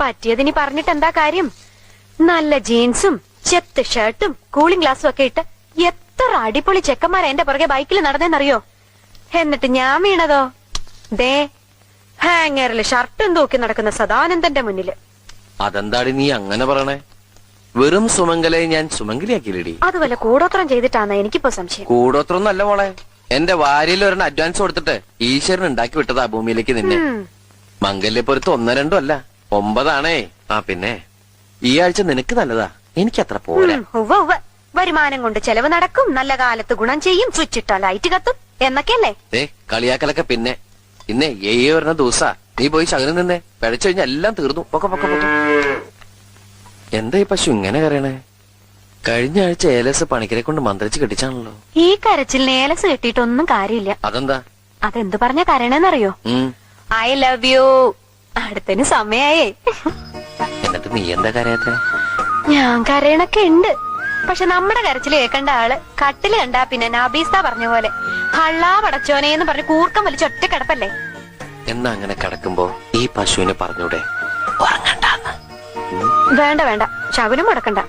പറ്റിയതിനി പറഞ്ഞിട്ട് എന്താ കാര്യം? നല്ല ജീൻസും ചെത്ത് ഷർട്ടും കൂളിംഗ് ഗ്ലാസും ഒക്കെ ഇട്ട് എത്ര അടിപൊളി ചെക്കന്മാരാ എന്റെ പുറകെ ബൈക്കിൽ നടന്നെന്നറിയോ? എന്നിട്ട് ഞാൻ വീണതോ? ദേ ഹാങ്ങറിൽ ഷർട്ടും തൂക്കി നടക്കുന്ന സദാനന്ദന്റെ മുന്നിൽ. അതെന്താടി നീ അങ്ങനെ പറയണേ? വെറും സുമംഗലെ ഞാൻ സുമംഗലിയാക്കിയില്ലേടി. അതുപോലെ കൂടോത്രം ചെയ്തിട്ടാണ് എനിക്കിപ്പോ സംശയം. കൂടോത്രം നല്ല മോളെ. എന്റെ വാരിയിൽ ഒരെണ്ണം അഡ്വാൻസ് കൊടുത്തിട്ട് ഈശ്വരൻ ഉണ്ടാക്കി വിട്ടതാ ഭൂമിയിലേക്ക് നിന്നെ. മംഗല്യപ്പൊരുത്ത് ഒന്നോ രണ്ടോ അല്ല. ഒമ്പതാണേ. ആ പിന്നെ. ഈ ആഴ്ച നിനക്ക് നല്ലതാ. എനിക്കത്ര പോരാ. വരുമാനം കൊണ്ട് ചെലവ് നടക്കും. നല്ല കാലത്ത് ഗുണം ചെയ്യും. സ്വിച്ച് ഇട്ടാ ലൈറ്റ് കത്തും. എന്നൊക്കെയല്ലേ? ഏ കളിയാക്കലൊക്കെ പിന്നെ. ഇന്നേ ഏയ് വരുന്ന ദിവസാ. നീ പോയി ശകലം നിന്നേ പിഴച്ചു കഴിഞ്ഞാൽ എല്ലാം തീർന്നു. പൊക്ക പൊക്ക പൊക്ക. എന്താ ഈ പശു ഇങ്ങനെ കരയണേ? കഴിഞ്ഞ ആഴ്ച ഏലസ് പണിക്കരെ കൊണ്ട് മന്ത്രിച്ച് കെട്ടിച്ചാണല്ലോ. ഈ കരച്ചിൽ ഏലസ് കെട്ടിയിട്ടൊന്നും കാര്യമില്ല. അതെന്താ? അതെന്ത് പറഞ്ഞ കരണെന്നറിയോ ഐ ലവ് യു അടുത്തിന് സമയായേ. എന്നിട്ട് നീ എന്താ കരയാത്ത? ഞാൻ കരയണൊക്കെ ഉണ്ട്. പക്ഷെ നമ്മുടെ കരച്ചിൽ കേൾക്കേണ്ട ആൾ കട്ടിൽ കണ്ടാ പിന്നെ നബീസ്ത പറഞ്ഞ പോലെ ഹള്ളാ പടച്ചോനെ എന്ന് പറഞ്ഞ് കൂർക്കം വലിച്ച് ഒറ്റ കിടപ്പല്ലേ? എന്നാ അങ്ങനെ കിടക്കുമ്പോ ഈ പശുവിനെ പറഞ്ഞൂടെ? ഉറങ്ങണ്ടാന്ന് വേണ്ട വേണ്ട. ശകുനം മുടക്കണ്ട.